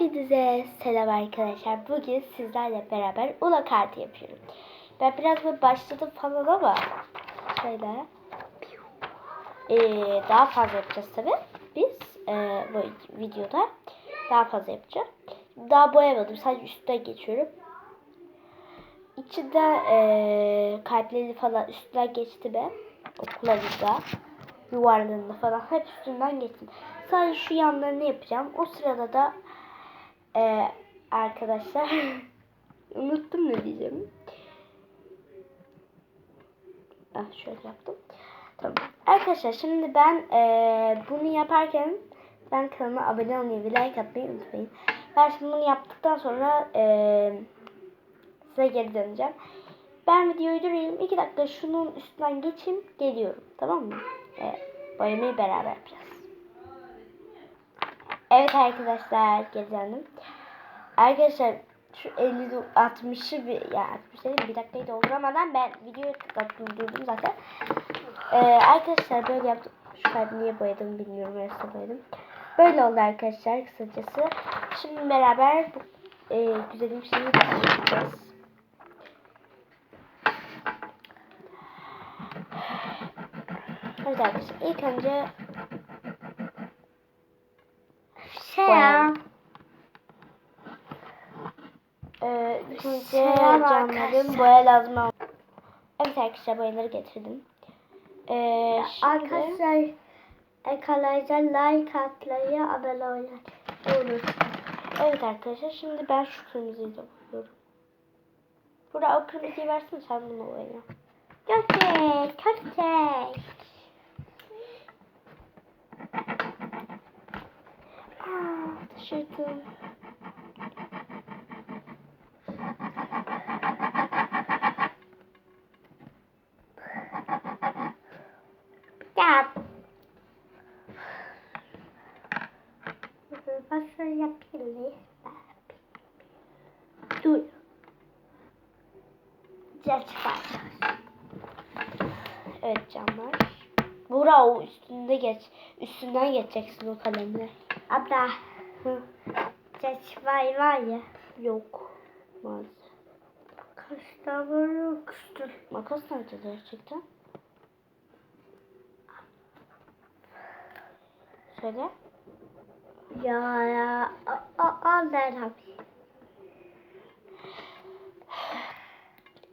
Hepinize selam arkadaşlar. Bugün sizlerle beraber ula kartı yapıyorum. Ben biraz böyle başladım falan ama şöyle ee, daha fazla yapacağız tabi. Biz ee, bu videoda daha fazla yapacağım. Daha boyamadım. Sadece üstten geçiyorum. İçinde ee, kalpleri falan üstten geçti be. Okullarında yuvarlarında falan hep üstünden geçtim. Sadece şu yanlarını yapacağım. O sırada da e, arkadaşlar unuttum ne diyeceğim. Ah şöyle yaptım. Tamam. Arkadaşlar şimdi ben e, bunu yaparken ben kanalıma abone olmayı ve like atmayı unutmayın. Ben şimdi bunu yaptıktan sonra e, size geri döneceğim. Ben videoyu durayım. 2 dakika şunun üstünden geçeyim. Geliyorum. Tamam mı? E, boyamayı beraber yapacağız. Evet arkadaşlar geri döndüm. Arkadaşlar şu 50 60'ı bir ya 60 değil bir dakikayı dolduramadan ben videoyu durdurdum zaten. Ee, arkadaşlar böyle yaptım. Şu kalbi niye boyadım bilmiyorum. Öylesine boyadım. Böyle oldu arkadaşlar kısacası. Şimdi beraber bu e, güzelim şeyi yapacağız. Evet arkadaşlar ilk önce Selam. Ee, camların arkadaşlar. boya lazım. Evet arkadaşlar boyaları getirdim. Ee, şimdi, Arkadaşlar kanalımıza like atmayı, abone olmayı unutmayın. Evet arkadaşlar şimdi ben şu kırmızıyı da boyuyorum. Burada o kırmızıyı versene sen bunu boya. Köpek, köpek. Taşırdım. Yap. Nasıl yapayım? Dur. Geç var. Evet camlar. Bura o üstünde geç. Üstünden geçeceksin o kalemle. Abla, Geç var var ya. Yok. Maalesef. Kaçta var kıstır. Makas nerede gerçekten? Söyle. Ya ya, a- al der abi.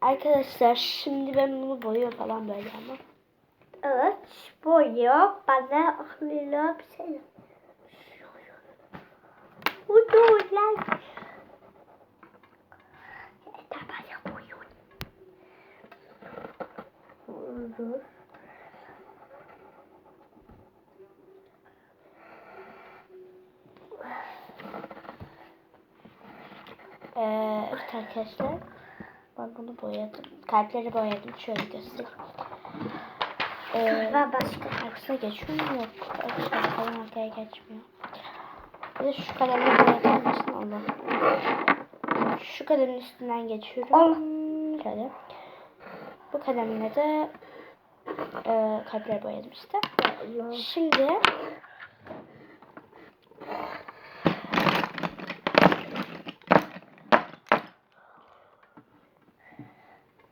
Arkadaşlar şimdi ben bunu boyuyor falan böyle ama. Evet, boyu bana aklıyla bir şey. Uydurlar. Tabaya boyun. Uydur. Ee, evet arkadaşlar. Ben bunu boyadım. Kalpleri boyadım. Şöyle göstereyim. Ee, başka. arkasına geçiyor mu? Yok. Kalem arkaya geçmiyor. Bir de şu kalemle boyadığım için Allah. Şu kalemin üstünden geçiyorum. Şöyle. Bu kalemle de e, kalpleri boyadım işte. Şimdi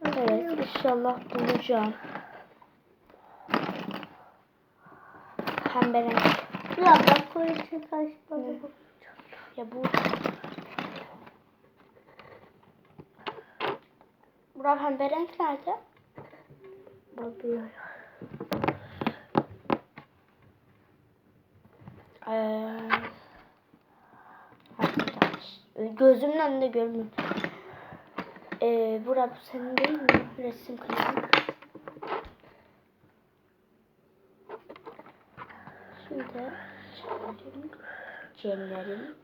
Evet inşallah bulacağım. Pembe renk. Ya bak polisi kaçmadı. Ya bu. Burak pembe renk nerede? Bakıyorum. Ee, gözümün önünde görmüyorum. Ee, Burak bu senin değil mi? Resim kalemi. Cemlerin, Cemlerin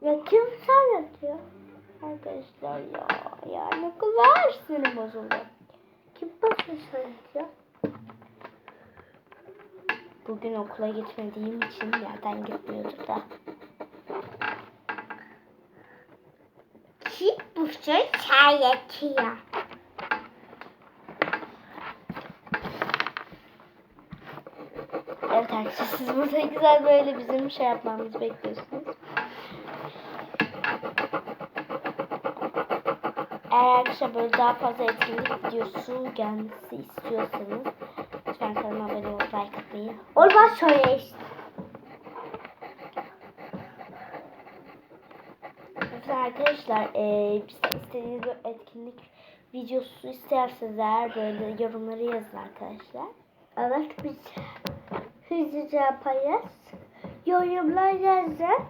Ya kim sen yatıyor? Arkadaşlar ya ya ne kadar sinirim bozuldu. Kim basın sen yatıyor? Bugün okula gitmediğim için yerden gitmiyordu da. Türkçe çay yetiyor. Evet arkadaşlar siz burada güzel böyle bizim şey yapmamızı bekliyorsunuz. Eğer arkadaşlar böyle daha fazla etkinlik videosu gelmesi istiyorsanız lütfen kanalıma abone olup like atmayı. Olmaz şöyle işte. Arkadaşlar bizden istediğiniz bir etkinlik videosu isterseniz eğer böyle yorumları yazın arkadaşlar. Evet biz hızlıca yaparız. Yorumlar yazın.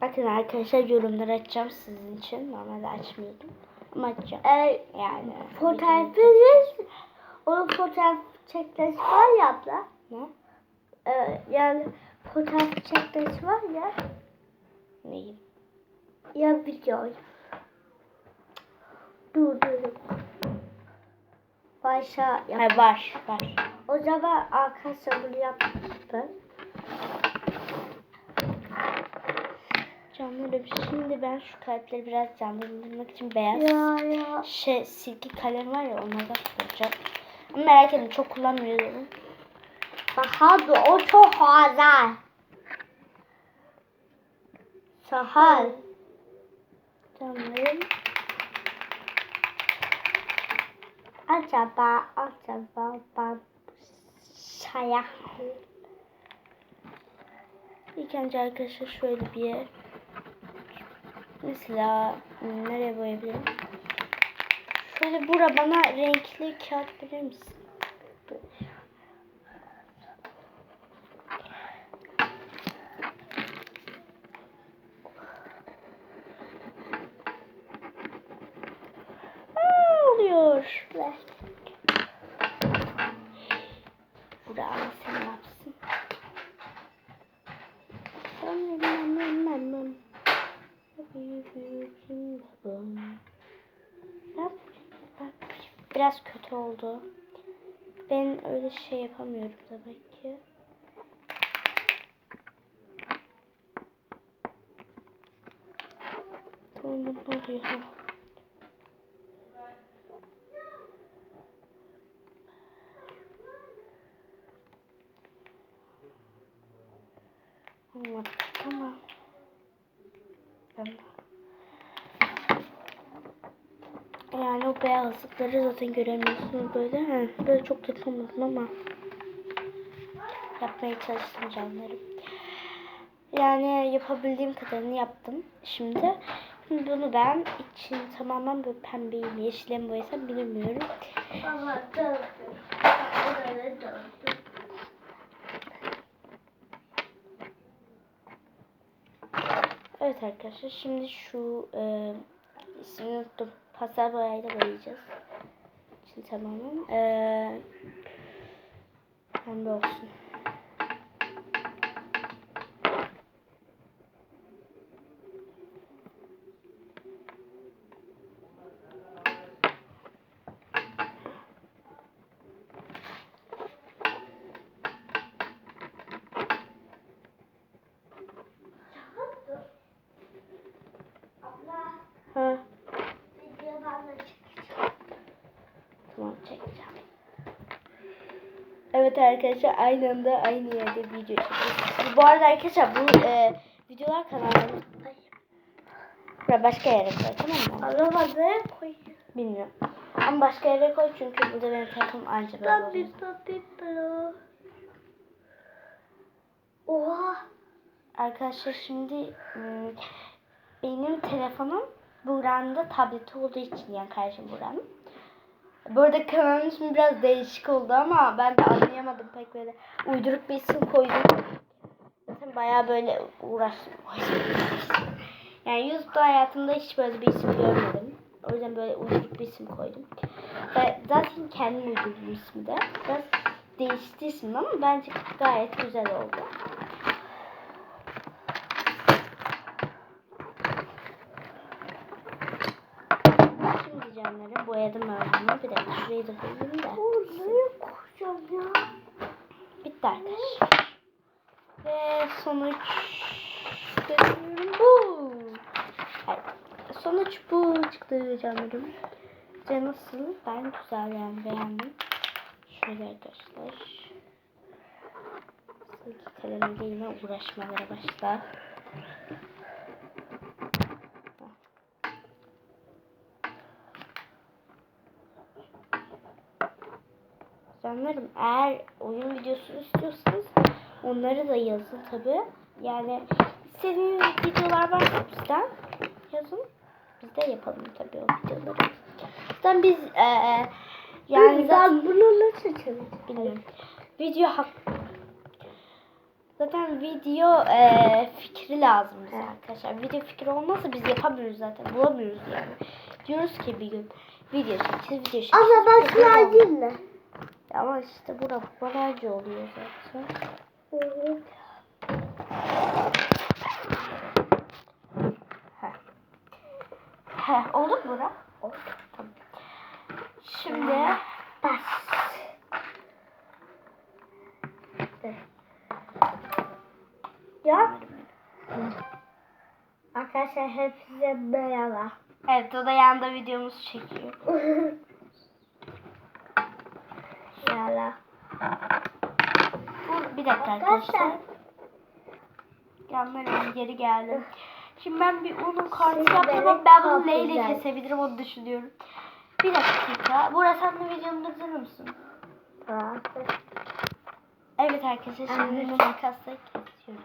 Bakın arkadaşlar yorumları açacağım sizin için. Normalde açmıyordum. Ama açacağım. Ee, Yani. fotoğrafınız onun fotoğraf çekmesi var ya abla. Ne? Ee, yani fotoğraf çekmesi var ya. Neyim? Ya video. Dur dur. Başa yap. Ha, var. Var. O zaman arkadaşlar bunu yaptım. Canlarım şimdi ben şu kalpleri biraz canlandırmak için beyaz Ya ya. şey silgi kalem var ya onlardan kullanacağım. Ama merak etmeyin çok kullanmıyorum. Hadi o çok hazır. Sahal. Canlarım. Acaba acaba ben saya İlk önce arkadaşlar şöyle bir yer. Mesela nereye boyayabilirim? Şöyle bura bana renkli kağıt verir misin? Aa, oluyor. Ver. Bura ama sen ne yapsın? Biraz kötü oldu. Ben öyle şey yapamıyorum demek ki. Tamam ne oluyor? Olmadı ama ben- yani beyazlıkları zaten göremiyorsunuz böyle. He, böyle çok yapamadım ama yapmaya çalıştım canlarım. Yani yapabildiğim kadarını yaptım. Şimdi Şimdi bunu ben için tamamen böyle pembeyi mi yeşile mi boyasam bilmiyorum. Ama. Evet arkadaşlar şimdi şu e, ismini unuttum. Pastel boyayla boyayacağız. Tamamen e, pembe olsun. Abla Ha, video bana çıkacak. tamam çekeceğim. Evet arkadaşlar aynı anda aynı yerde video çekiyoruz. Bu arada arkadaşlar bu e, videolar kanalımız. Buraya başka yere koy tamam mı? Nereye koyuyor? Bilmiyorum. Ama başka yere koy çünkü burada benim telefonum anca böyle oluyor. Oha. Arkadaşlar şimdi ım, benim telefonum Buğra'nın da tableti olduğu için yani kardeşim Buğra'nın. Bu arada kanalın ismi biraz değişik oldu ama ben de anlayamadım pek böyle. Uyduruk bir isim koydum. Zaten bayağı böyle uğraştım. Yani YouTube'da hayatımda hiç böyle bir isim görmedim. O yüzden böyle uyduruk bir isim koydum. Ve zaten kendim uydurdum ismi de. Biraz değişti isim ama bence gayet güzel oldu. Şimdi boyadım ördüğümü. Bir dakika şurayı da koyayım da. Nereye koyacağım ya? Bitti arkadaşlar. Ve sonuç görüyorum bu. Hayır. Sonuç bu çıktı canlarım. Size nasıl? Ben güzel yani beğendim. Şöyle arkadaşlar. İki kalemle yine uğraşmalara başla. Canlarım eğer oyun videosu istiyorsanız onları da yazın tabi. Yani istediğiniz videolar varsa bizden yazın. Biz de yapalım tabi o videoları. Zaten biz eee yani Yani zaten ben bunu nasıl bilmiyorum. Video hak Zaten video eee, fikri lazım bize arkadaşlar. Video fikri olmazsa biz yapamıyoruz zaten. Bulamıyoruz yani. Diyoruz ki bir gün video çekeceğiz, video çekeceğiz. Ama ben mi? Ama işte bura kolayca oluyor zaten. Evet. Heh. Heh, oldu mu bura? Oldu. Tamam. Şimdi Bas. Ya. Arkadaşlar hepinize merhaba. evet o da yanda videomuz çekiyor. Merhaba. Dakika Arkadaşlar. Yanlarım geri geldim. Şimdi ben bir onun kartı yaptım ama ben bunu güzel. kesebilirim onu düşünüyorum. Bir dakika. Burası sen de videonu durdurur musun? Tamam. Evet arkadaşlar şimdi Evet. bunu makasla kesiyoruz.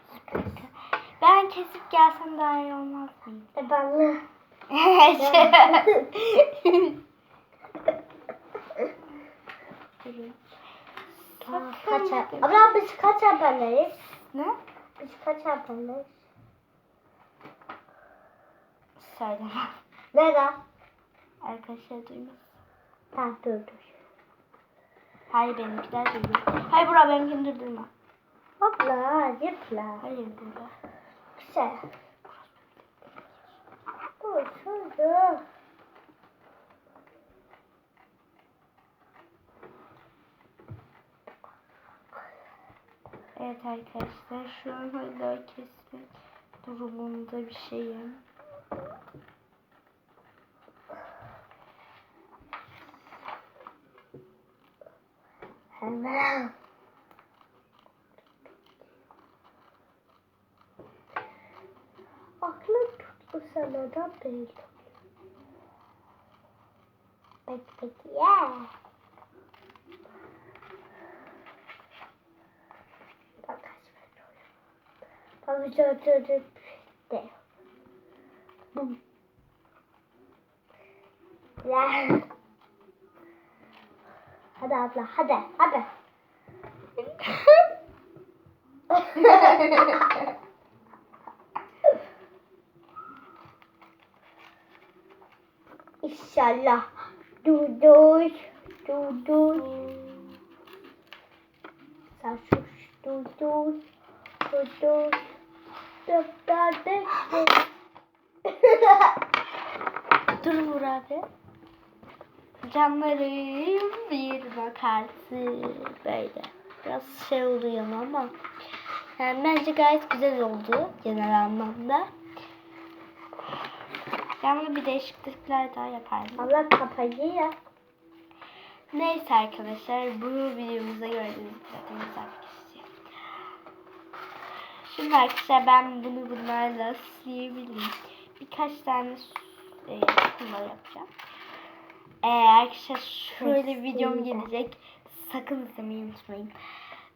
Ben kesip gelsem daha iyi olmaz mı? E ben de. Durun. Kaç Abla biz kaç aboneyiz? Ne? Biz kaç aboneyiz? Söylemem. Neden? Arkadaşlar duymaz. Ha dur dur. Hayır benimkiler duyuyor. Hayır Burak benimkini durdurma. Abla zıpla. Hayır burada. Güzel. Dur şurada. Evet arkadaşlar şu an hala kesmek durumunda bir şeyim. Hemen. Aklım tuttu sana da belli. Peki peki ya. Bak kaç metre dur dur. De. Bum. Ya. Hadi abla hadi hadi. İnşallah. Dur dur. Dur dur. Dur Burak abi. Canlarım bir makarsı böyle. Biraz şey oluyor ama yani bence gayet güzel oldu genel anlamda. Ben bunu bir değişiklikler daha yapardım. Allah kapayı ya. Neyse arkadaşlar bu videomuzda gördüğünüz bir kişi. Şimdi arkadaşlar ben bunu bunlarla silebilirim. Birkaç tane e, bunlar yapacağım. Ee, arkadaşlar şöyle videom gelecek. Sakın izlemeyi unutmayın.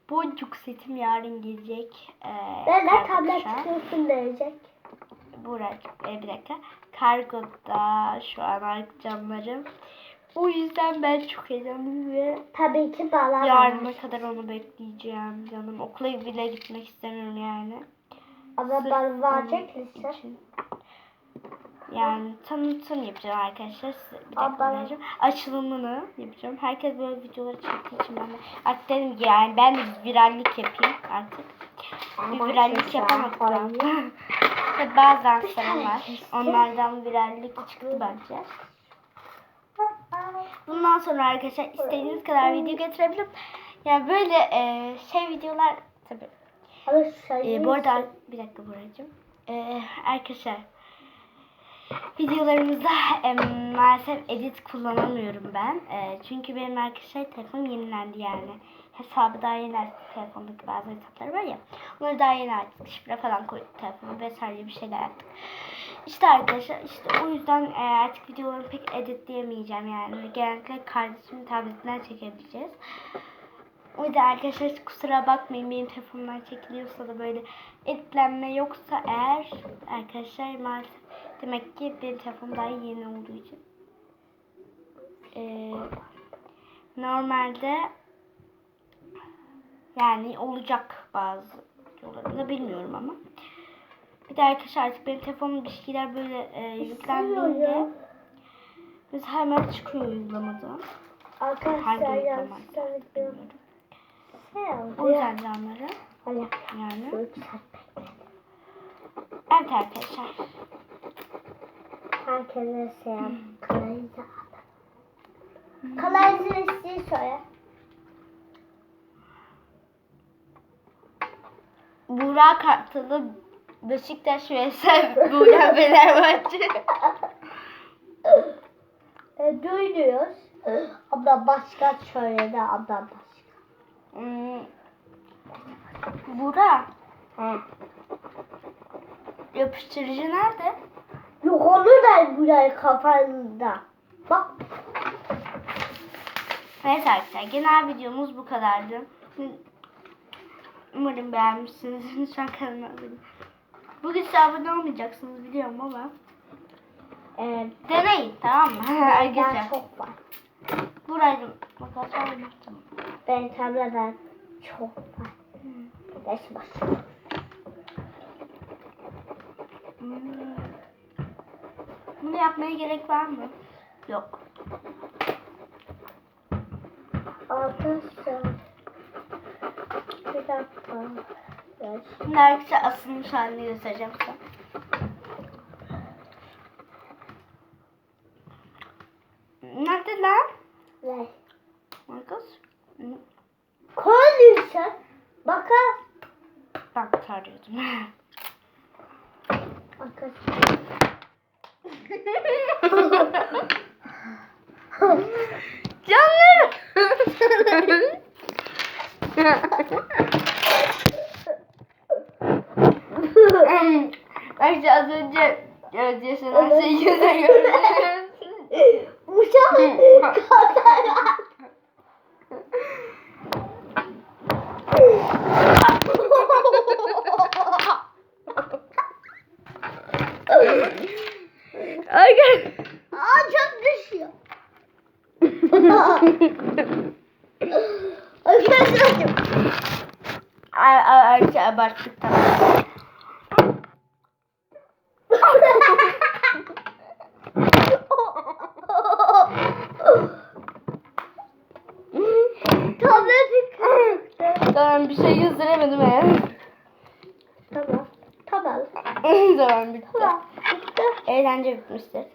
Boncuk setim yarın gelecek. Ee, Ben de kargo tablet çıkıyorsun diyecek. Burak, e, bir dakika. Kargoda şu an canlarım. O yüzden ben çok heyecanlıyım ve Tabii ki bağlar. yarına kadar onu bekleyeceğim canım. Okula bile gitmek istemiyorum yani. Ama Sırf ben verecek onun misin? için. Yani tanıtım yapacağım arkadaşlar. Size bir dakika Abla- vereceğim. Açılımını yapacağım. Herkes böyle videoları çektiği için ben de artık dedim ki yani ben de virallik yapayım artık. Bir Ama virallik yapamadık orayı- Tabii bazı danslarım var. Onlardan virallik çıktı bence. Bundan sonra arkadaşlar istediğiniz kadar video getirebilirim. Yani böyle e, şey videolar tabii. E, bu arada bir dakika Buracığım. E, arkadaşlar videolarımızda em, maalesef edit kullanamıyorum ben. E, çünkü benim arkadaşlar telefonum yenilendi yani. Hesabı daha yeni açtık telefondaki bazı hesapları var ya. Onları daha yeni açtık. Şifre falan koyduk telefona vesaire bir şeyler yaptık. İşte arkadaşlar işte o yüzden e, artık videolarımı pek editleyemeyeceğim yani. Genellikle kardeşimin tabletinden çekebileceğiz. O yüzden arkadaşlar kusura bakmayın benim telefonumdan çekiliyorsa da böyle etkilenme yoksa eğer arkadaşlar maalesef demek ki benim telefonum daha yeni olduğu için. Ee, normalde yani olacak bazı videolarımda bilmiyorum ama. Bir de arkadaşlar artık benim telefonum bir şeyler böyle e, yüklendiğinde mesela hemen çıkıyor uygulamadan. Hangi Arkadaşlar uygulama? Bilmiyorum. Ne O oldu? yüzden canları yani. Evet arkadaşlar. Herkese selam. Kalaycı adam. Kalaycı resmi söyle. Burak Kartalı Beşiktaş vs. Burak Fenerbahçe. e, duyuyoruz. Abla başka söyledi abla başka. Hmm. He. yapıştırıcı nerede? Yok onu da buraya kafanda. Bak. Neyse arkadaşlar genel videomuz bu kadardı. Umarım beğenmişsiniz. Lütfen kanalıma abone. Bugün size abone olmayacaksınız biliyorum ama E, deneyin tamam mı? arkadaşlar. çok var. Burayı makas almak tamam. Ben tabladan çok var. Beş baş. Hmm. Bunu yapmaya gerek var mı? Yok. Arkadaşlar. Bir dakika. Beş. Şimdi arkadaşlar asılmış halini göstereceğim size. Nerede lan? Beş. Makas. Hı, Koyduysan bakar. Bak tarıyordum. Arkadaşlar. Canlarım. Arkadaşlar az önce gözyaşın her şeyi yüze gördünüz. Uçak. Arkadaşlar. Aa çok düşüyor. Arkadaşlar. Ay ay ay abarttık tamam. Tableti kırıktı. Tamam bir şey yüzdüremedim ya. Tamam. Tamam. tamam bitti. Tamam. Bitti. Eğlence bitmiştir.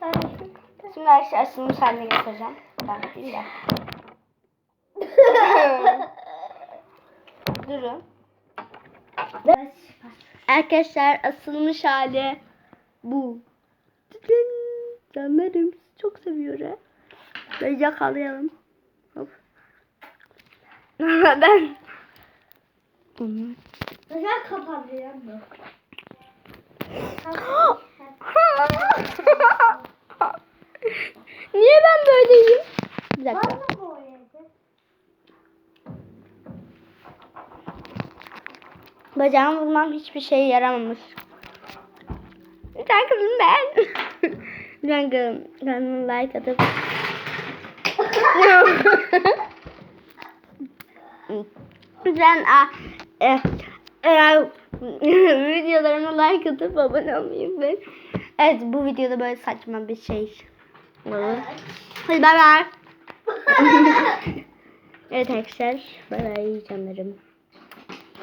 Şimdi arkadaşlar açılmış haline göstereceğim. Ben değil de. Durun. Arkadaşlar asılmış hali bu. Canlarım sizi çok seviyorum. Böyle yakalayalım. Hop. ben kapanıyor bu? Niye ben böyleyim? Bir dakika. Bacağımı vurmam hiçbir şeye yaramamış. Lütfen kızım ben. Lütfen kızım. Kanalıma like atıp. Lütfen a, e, e, videolarıma like atıp abone olmayı unutmayın. Evet bu videoda böyle saçma bir şey olur. Hadi bay bay. evet arkadaşlar. Bay bay canlarım.